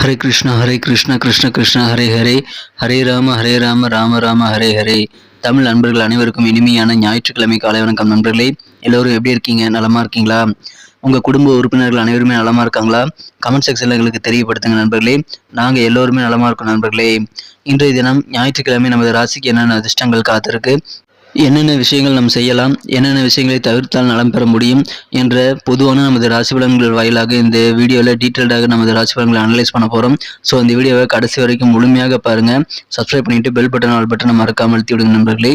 ஹரே கிருஷ்ணா ஹரே கிருஷ்ணா கிருஷ்ண கிருஷ்ணா ஹரே ஹரே ஹரே ராம ஹரே ராம ராம ராம ஹரே ஹரே தமிழ் நண்பர்கள் அனைவருக்கும் இனிமையான ஞாயிற்றுக்கிழமை காலை வணக்கம் நண்பர்களே. எல்லோரும் எப்படி இருக்கீங்க? நலமா இருக்கீங்களா? உங்க குடும்ப உறுப்பினர்கள் அனைவருமே நலமா இருக்காங்களா? கமெண்ட் செக்ஷன்ல எங்களுக்கு தெரியப்படுத்துங்க நண்பர்களே. நாங்க எல்லோருமே நலமா இருக்கோம் நண்பர்களே. இன்றைய தினம் ஞாயிற்றுக்கிழமை நமது ராசிக்கு என்னென்ன அதிர்ஷ்டங்கள் காத்திருக்கு? என்னென்ன விஷயங்கள் நாம் செய்யலாம் என்னென்ன விஷயங்களை தவிர்த்தால் நலம் பெற முடியும் என்ற பொதுவான நமது ராசி பலன்கள் வாயிலாக இந்த வீடியோவில் டீட்டெயில்டாக நமது ராசி பலன்களை அனலைஸ் பண்ண போகிறோம் ஸோ இந்த வீடியோவை கடைசி வரைக்கும் முழுமையாக பாருங்கள் சப்ஸ்கிரைப் பண்ணிவிட்டு பெல் பட்டன் ஆல் பட்டனை மறக்காமல் அழுத்தி விடுங்க நண்பர்களே.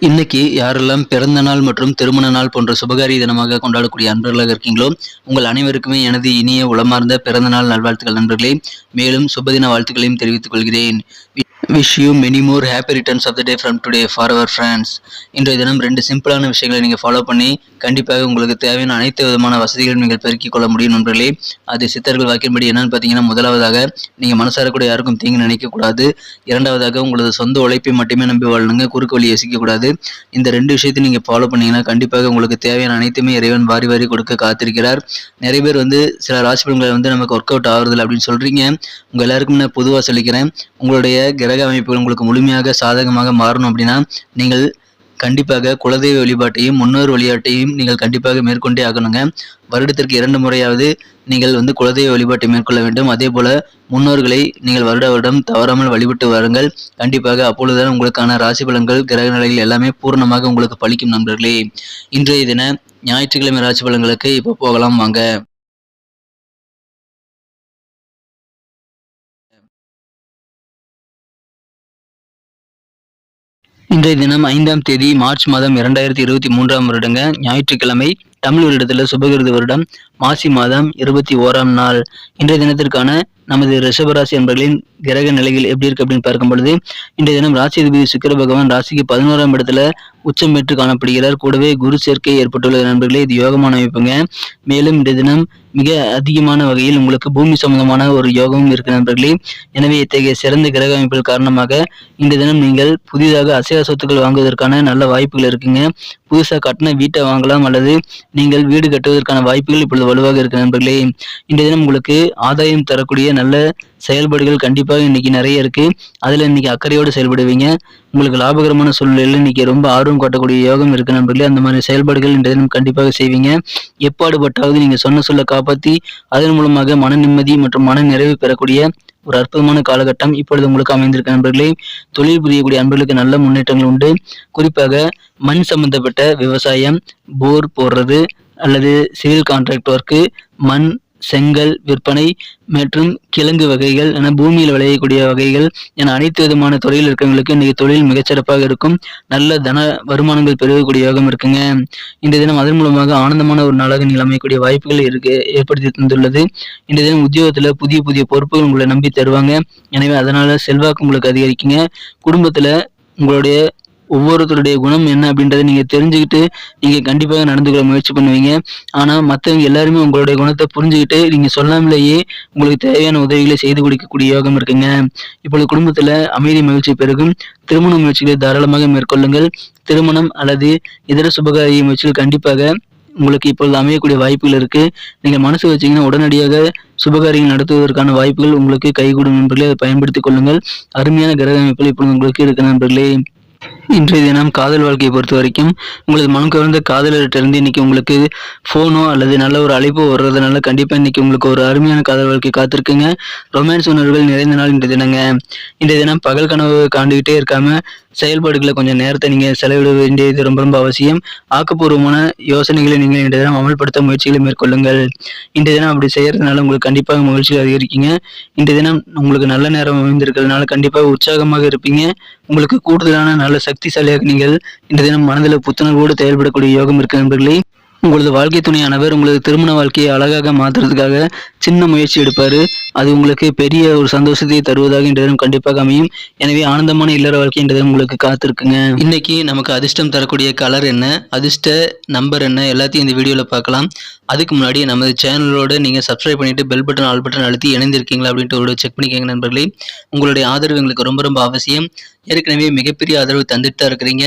இன்னைக்கு யாரெல்லாம் பிறந்த நாள் மற்றும் திருமண நாள் போன்ற சுபகாரிய தினமாக கொண்டாடக்கூடிய அன்பர்களாக இருக்கீங்களோ உங்கள் அனைவருக்குமே எனது இனிய உளமார்ந்த பிறந்த நாள் நல்வாழ்த்துக்கள் நண்பர்களே. மேலும் சுபதின வாழ்த்துக்களையும் தெரிவித்துக் கொள்கிறேன். Wish you many more happy returns of the day from today for our friends இன்றைய தினம் ரெண்டு சிம்பிளான விஷயங்களை நீங்கள் ஃபாலோ பண்ணி கண்டிப்பாக உங்களுக்கு தேவையான அனைத்து விதமான வசதிகளும் நீங்கள் பெருக்கிக் கொள்ள முடியும் நண்பர்களே. அது சித்தர்கள் வாக்கின்படி என்னன்னு பார்த்தீங்கன்னா முதலாவதாக நீங்கள் மனசார கூட யாருக்கும் தீங்கு நினைக்கக்கூடாது இரண்டாவதாக உங்களது சொந்த உழைப்பை மட்டுமே நம்பி வாழணுங்க குறுக்கு வழி யோசிக்கக்கூடாது இந்த ரெண்டு விஷயத்தையும் நீங்கள் ஃபாலோ பண்ணீங்கன்னா கண்டிப்பாக உங்களுக்கு தேவையான அனைத்துமே இறைவன் வாரி வாரி கொடுக்க காத்திருக்கிறார். நிறைய பேர் வந்து சில ராசி பலன்களை வந்து நமக்கு ஒர்க் அவுட் ஆகுறதில்ல அப்படின்னு சொல்கிறீங்க உங்கள் எல்லாருக்கும் நான் பொதுவாக சொல்லிக்கிறேன். உங்களுடைய கிரக அமைப்புகள் உங்களுக்கு முழுமையாக சாதகமாக மாறணும் அப்படின்னா நீங்கள் கண்டிப்பாக குலதெய்வ வழிபாட்டையும் முன்னோர் வழிபாட்டையும் நீங்கள் கண்டிப்பாக மேற்கொண்டே ஆகணுங்க. வருடத்திற்கு இரண்டு முறையாவது நீங்கள் வந்து குலதெய்வ வழிபாட்டை மேற்கொள்ள வேண்டும். அதே போல முன்னோர்களை நீங்கள் வருட வருடம் தவறாமல் வழிபட்டு வாருங்கள். கண்டிப்பாக அப்பொழுதுதான் உங்களுக்கான ராசி பலன்கள் கிரக நிலைகள் எல்லாமே பூர்ணமாக உங்களுக்கு பலிக்கும் நண்பர்களே. இன்றைய தின ஞாயிற்றுக்கிழமை ராசி பலன்களுக்கு இப்போ போகலாம் வாங்க. இன்றைய தினம் ஐந்தாம் தேதி மார்ச் மாதம் இரண்டாயிரத்தி இருபத்தி மூன்றாம் வருடங்க ஞாயிற்றுக்கிழமை தமிழ் வருடத்துல சுபகிருத வருடம். மாசி மாதம் இருபத்தி ஓராம் நாள். இன்றைய தினத்திற்கான நமது ரிஷபராசி என்பர்களின் கிரக நிலைகள் எப்படி இருக்கு அப்படின்னு பார்க்கும் பொழுது இன்றைய தினம் ராசி அதிபதி சுக்கர பகவான் ராசிக்கு பதினோராம் இடத்துல உச்சம் பெற்று காணப்படுகிறார். கூடவே குரு சேர்க்கை ஏற்பட்டுள்ள நண்பர்களே இது யோகமான அமைப்புங்க. மேலும் இன்றைய தினம் மிக அதிகமான வகையில் உங்களுக்கு பூமி சம்பந்தமான ஒரு யோகமும் இருக்கு நண்பர்களே. எனவே இத்தகைய சிறந்த கிரக அமைப்புகள் காரணமாக இன்றைய தினம் நீங்கள் புதிதாக அசைவ சொத்துக்கள் வாங்குவதற்கான நல்ல வாய்ப்புகள் இருக்குங்க. புதுசாக கட்டின வீட்டை வாங்கலாம் அல்லது நீங்கள் வீடு கட்டுவதற்கான வாய்ப்புகள் இப்பொழுது வலுவாக இருக்கு நண்பர்களே இன்றைய தினம் உங்களுக்கு ஆதாயம் தரக்கூடிய நல்ல செயல்பாடுகள் கண்டிப்பாக இன்னைக்கு நிறைய இருக்கு. அதுல இன்னைக்கு அக்கறையோடு செயல்படுவீங்க. உங்களுக்கு லாபகரமான சூழ்நிலையில் இன்னைக்கு ரொம்ப ஆர்வம் காட்டக்கூடிய யோகம் இருக்கு நண்பர்களே. அந்த மாதிரி செயல்பாடுகள் இன்றைய தினம் கண்டிப்பாக செய்வீங்க. எப்பாடுபட்டாவது நீங்க சொன்ன சொல்ல காப்பாற்றி அதன் மூலமாக மன நிம்மதி மற்றும் மன நிறைவு பெறக்கூடிய ஒரு அற்புதமான காலகட்டம் இப்பொழுது உங்களுக்கு அமைந்திருக்க நண்பர்களே. தொழில் புரியக்கூடிய அன்பர்களுக்கு நல்ல முன்னேற்றங்கள் உண்டு. குறிப்பாக மண் சம்பந்தப்பட்ட விவசாயம் போர் போடுறது அல்லது சிவில் கான்ட்ராக்ட் ஒர்க்கு மண் செங்கல் விற்பனை மற்றும் கிழங்கு வகைகள் என பூமியில் விளையக்கூடிய வகைகள் என அனைத்து விதமான துறையில் இருக்கிறவங்களுக்கு இன்னைக்கு தொழில் மிகச்சிறப்பாக இருக்கும். நல்ல தன வருமானங்கள் பெருகக்கூடிய யோகம் இருக்குங்க. இந்த தினம் அதன் மூலமாக ஆனந்தமான ஒரு நாளாக நீங்கள் அமையக்கூடிய வாய்ப்புகள் இருக்கு ஏற்படுத்தி தந்துள்ளது. இந்த தினம் உத்தியோகத்துல புதிய புதிய பொறுப்புகள் உங்களை நம்பி தருவாங்க. எனவே அதனால செல்வாக்கு உங்களுக்கு அதிகரிக்குங்க. குடும்பத்துல உங்களுடைய ஒவ்வொருத்தருடைய குணம் என்ன அப்படின்றத நீங்க தெரிஞ்சுக்கிட்டு நீங்க கண்டிப்பாக நடந்துக்கிற முயற்சி பண்ணுவீங்க. ஆனா மற்றவங்க எல்லாருமே உங்களுடைய குணத்தை புரிஞ்சுக்கிட்டு நீங்க சொல்லாமலேயே உங்களுக்கு தேவையான உதவிகளை செய்து கொடுக்கக்கூடிய யோகம் இருக்குங்க. இப்பொழுது குடும்பத்துல அமைதி மகிழ்ச்சி பெருகும். திருமண முயற்சிகளை தாராளமாக மேற்கொள்ளுங்கள். திருமணம் அல்லது இதர சுபகாரிய முயற்சிகள் கண்டிப்பாக உங்களுக்கு இப்பொழுது அமையக்கூடிய வாய்ப்புகள் இருக்கு. நீங்க மனசு வச்சீங்கன்னா உடனடியாக சுபகாரியங்கள் நடத்துவதற்கான வாய்ப்புகள் உங்களுக்கு கைகூடும் நண்பர்களே அதை பயன்படுத்திக் கொள்ளுங்கள். அருமையான கிரக அமைப்புகள் இப்பொழுது உங்களுக்கு இருக்கு நண்பர்களே. இன்றைய தினம் காதல் வாழ்க்கையை பொறுத்த வரைக்கும் உங்களது மனம் கவர்ந்த காதலர்கிட்ட இருந்து இன்னைக்கு உங்களுக்கு ஃபோனோ அல்லது நல்ல ஒரு அழைப்போ வர்றதுனால கண்டிப்பாக இன்னைக்கு உங்களுக்கு ஒரு அருமையான காதல் வாழ்க்கை காத்திருக்குங்க. ரொமான்ஸ் உணர்வுகள் நிறைந்த நாள் இன்றைய தினங்க. இன்றைய தினம் பகல் கனவு காண்டுகிட்டே இருக்காம செயல்பாடுகளை கொஞ்சம் நேரத்தை நீங்கள் செலவிட வேண்டியது ரொம்ப ரொம்ப அவசியம். ஆக்கப்பூர்வமான யோசனைகளை நீங்கள் இன்றைய தினம் அமல்படுத்த முயற்சிகளை மேற்கொள்ளுங்கள். இன்றைய தினம் அப்படி செய்கிறதுனால உங்களுக்கு கண்டிப்பாக மகிழ்ச்சியில் அதிகரிக்கீங்க. இன்றைய தினம் உங்களுக்கு நல்ல நேரம் அமைந்திருக்கிறதுனால கண்டிப்பாக உற்சாகமாக இருப்பீங்க. உங்களுக்கு கூடுதலான நல்ல சக்தி சக்திசாலியாக நீங்கள் இன்றைய தினம் மனதில் புத்துணர்வோடு செயல்படக்கூடிய யோகம் இருக்கு நண்பர்களே உங்களது வாழ்க்கை துணையானவர் உங்களது திருமண வாழ்க்கையை அழகாக மாற்றுறதுக்காக சின்ன முயற்சி எடுப்பார். அது உங்களுக்கு பெரிய ஒரு சந்தோஷத்தை தருவதாக இன்றைய தினம் கண்டிப்பாக அமையும். எனவே ஆனந்தமான இல்லற வாழ்க்கை இன்றைய தினம் உங்களுக்கு காத்திருக்குங்க. இன்னைக்கு நமக்கு அதிர்ஷ்டம் தரக்கூடிய கலர் என்ன? அதிர்ஷ்ட நம்பர் என்ன? எல்லாத்தையும் இந்த வீடியோவில் பார்க்கலாம். அதுக்கு முன்னாடி நமது சேனலோட நீங்கள் சப்ஸ்கிரைப் பண்ணிவிட்டு பெல் பட்டன் ஆல் பட்டன் அழுத்தி இணைந்திருக்கீங்களா அப்படின்ட்டு ஒரு செக் பண்ணிக்கோங்க நண்பர்களே. உங்களுடைய ஆதரவு எங்களுக்கு ரொம்ப ரொம்ப அவசியம். ஏற்கனவே மிகப்பெரிய ஆதரவு தந்துட்டு தான் இருக்கிறீங்க.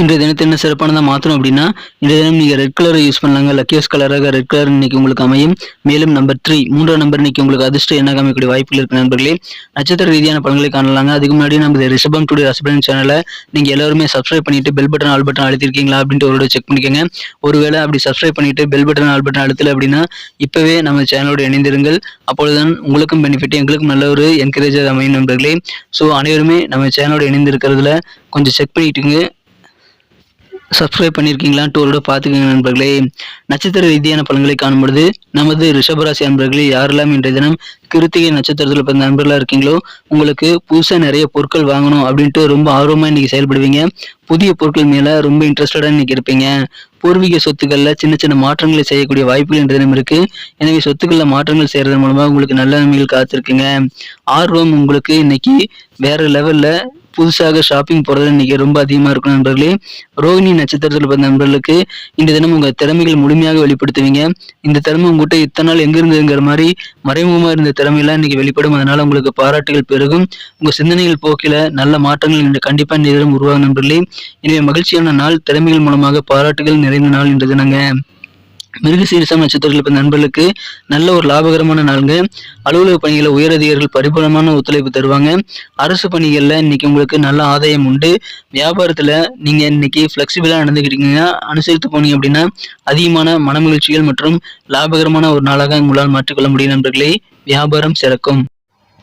இன்றைய தினத்தை என்ன சிறப்பானதாக மாற்றணும் அப்படின்னா இன்றைய தினம் நீங்கள் ரெட் கலரை யூஸ் பண்ணலாங்க. லக்கியஸ் கலராக ரெட் கலர் இன்னைக்கு உங்களுக்கு அமையும். மேலும் நம்பர் த்ரீ மூன்றாம் நம்பர் இன்னைக்கு உங்களுக்கு அதிர்ஷ்டம் என்ன அமைக்கக்கூடிய வாய்ப்புகள் இருக்கு நண்பர்களே. நட்சத்திர ரீதியான பலன்களை காணலாங்க. அதுக்கு முன்னாடி நம்ம ரிஷபம் டுடே ரசபலன் சேனலை நீங்கள் எல்லாருமே சப்ஸ்கிரைப் பண்ணிட்டு பெல் பட்டன் ஆல் பட்டன் அழுத்திருக்கீங்களா அப்படின்ட்டு ஒரு செக் பண்ணிக்கோங்க. ஒருவேளை அப்படி சப்ஸ்கிரைப் பண்ணிட்டு பெல் பட்டன் ஆல் பட்டன் அழுத்தல அப்படின்னா இப்போவே நம்ம சேனலோடு இணைந்திருங்கள். அப்பொழுதுதான் உங்களுக்கும் பெனிஃபிட் எங்களுக்கும் நல்ல ஒரு என்கரேஜாக அமையும் நண்பர்களே. ஸோ அனைவருமே நம்ம சேனலோடு இணைந்திருக்கிறதுல கொஞ்சம் செக் பண்ணிட்டுங்க சப்ஸ்கிரைப் பண்ணியிருக்கீங்களான்ட்டு ஒரு பார்த்துக்கோங்க நண்பர்களே. நட்சத்திர ரீதியான பலன்களை காணும்பொழுது நமது ரிஷபராசி நண்பர்களே யாரெல்லாம் இன்றைய தினம் கிருத்திகை நட்சத்திரத்தில் பிறந்த நண்பர்களாக இருக்கீங்களோ உங்களுக்கு புதுசாக நிறைய பொருட்கள் வாங்கணும் அப்படின்ட்டு ரொம்ப ஆர்வமாக இன்னைக்கு செயல்படுவீங்க. புதிய பொருட்கள் மேலே ரொம்ப இன்ட்ரெஸ்டடாக இன்னைக்கு இருப்பீங்க. பூர்வீக சொத்துக்களில் சின்ன சின்ன மாற்றங்களை செய்யக்கூடிய வாய்ப்புகள் இன்றைய தினம் இருக்கு. எனவே சொத்துக்களில் மாற்றங்கள் செய்யறது மூலமாக உங்களுக்கு நல்ல நன்மைகள் காத்திருக்குங்க. ஆர்வம் உங்களுக்கு இன்னைக்கு வேற லெவலில் புதுசாக ஷாப்பிங் போகிறது இன்னைக்கு ரொம்ப அதிகமாக இருக்கும் நண்பர்களே. ரோஹிணி நட்சத்திரத்தில் பிறந்த நண்பர்களுக்கு இந்த தினம் உங்கள் திறமைகள் முழுமையாக வெளிப்படுத்துவீங்க. இந்த திறமை உங்கள்கிட்ட இத்தனை நாள் எங்க இருந்ததுங்கிற மாதிரி மறைமுகமாக இருந்த திறமையெல்லாம் இன்னைக்கு வெளிப்படும். அதனால உங்களுக்கு பாராட்டுகள் பெருகும். உங்கள் சிந்தனைகள் போக்கில நல்ல மாற்றங்கள் கண்டிப்பாக இந்த தினம் உருவாகும் நண்பர்களே. எனவே மகிழ்ச்சியான நாள் திறமைகள் மூலமாக பாராட்டுகள் நிறைந்த நாள் இன்று தினங்க. மிருகசீரிசம் நட்சத்திரத்தில் இப்போ நண்பர்களுக்கு நல்ல ஒரு லாபகரமான நாளுங்க. அலுவலக பணிகளை உயரதிகாரிகள் பரிபூர்ணமான ஒத்துழைப்பு தருவாங்க. அரசு பணிகளில் இன்னைக்கு உங்களுக்கு நல்ல ஆதாயம் உண்டு. வியாபாரத்தில் நீங்கள் இன்னைக்கு ஃப்ளெக்சிபிளாக நடந்துக்கிட்டீங்கன்னா அனுசரித்து போனீங்க அப்படின்னா அதிகமான மனமகிழ்ச்சிகள் மற்றும் லாபகரமான ஒரு நாளாக உங்களால் மாற்றிக்கொள்ள முடியும் நண்பர்களே. வியாபாரம் சிறக்கும்.